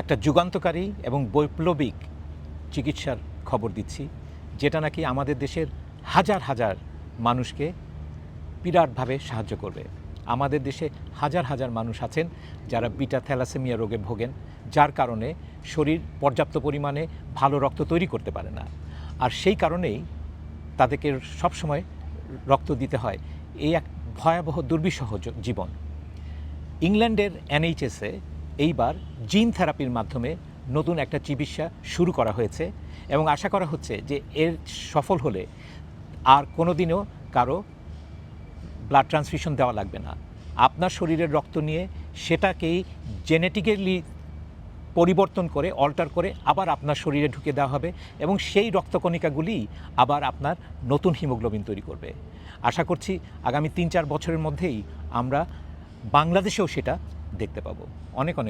একটা যুগান্তকারী এবং বৈপ্লবিক চিকিৎসার খবর দিচ্ছি, যেটা নাকি আমাদের দেশের হাজার হাজার মানুষকে বিরাটভাবে সাহায্য করবে। আমাদের দেশে হাজার হাজার মানুষ আছেন যারা বিটা থ্যালাসেমিয়া রোগে ভোগেন, যার কারণে শরীর পর্যাপ্ত পরিমাণে ভালো রক্ত তৈরি করতে পারে না। আর সেই কারণেই তাদেরকে সবসময় রক্ত দিতে হয়। এই এক ভয়াবহ দুর্বিষহ জীবন। ইংল্যান্ডের এনএইচএসে এইবার জিন থেরাপির মাধ্যমে নতুন একটা চিকিৎসা শুরু করা হয়েছে এবং আশা করা হচ্ছে যে এর সফল হলে আর কোনোদিনও কারও ব্লাড ট্রান্সফিউশন দেওয়া লাগবে না। আপনার শরীরের রক্ত নিয়ে সেটাকেই জেনেটিক্যালি পরিবর্তন করে অল্টার করে আবার আপনার শরীরে ঢুকে দেওয়া হবে এবং সেই রক্তকণিকাগুলি আবার আপনার নতুন হিমোগ্লোবিন তৈরি করবে। আশা করছি আগামী তিন চার বছরের মধ্যেই আমরা বাংলাদেশেও সেটা দেখতে পাবো। অনেক অনেক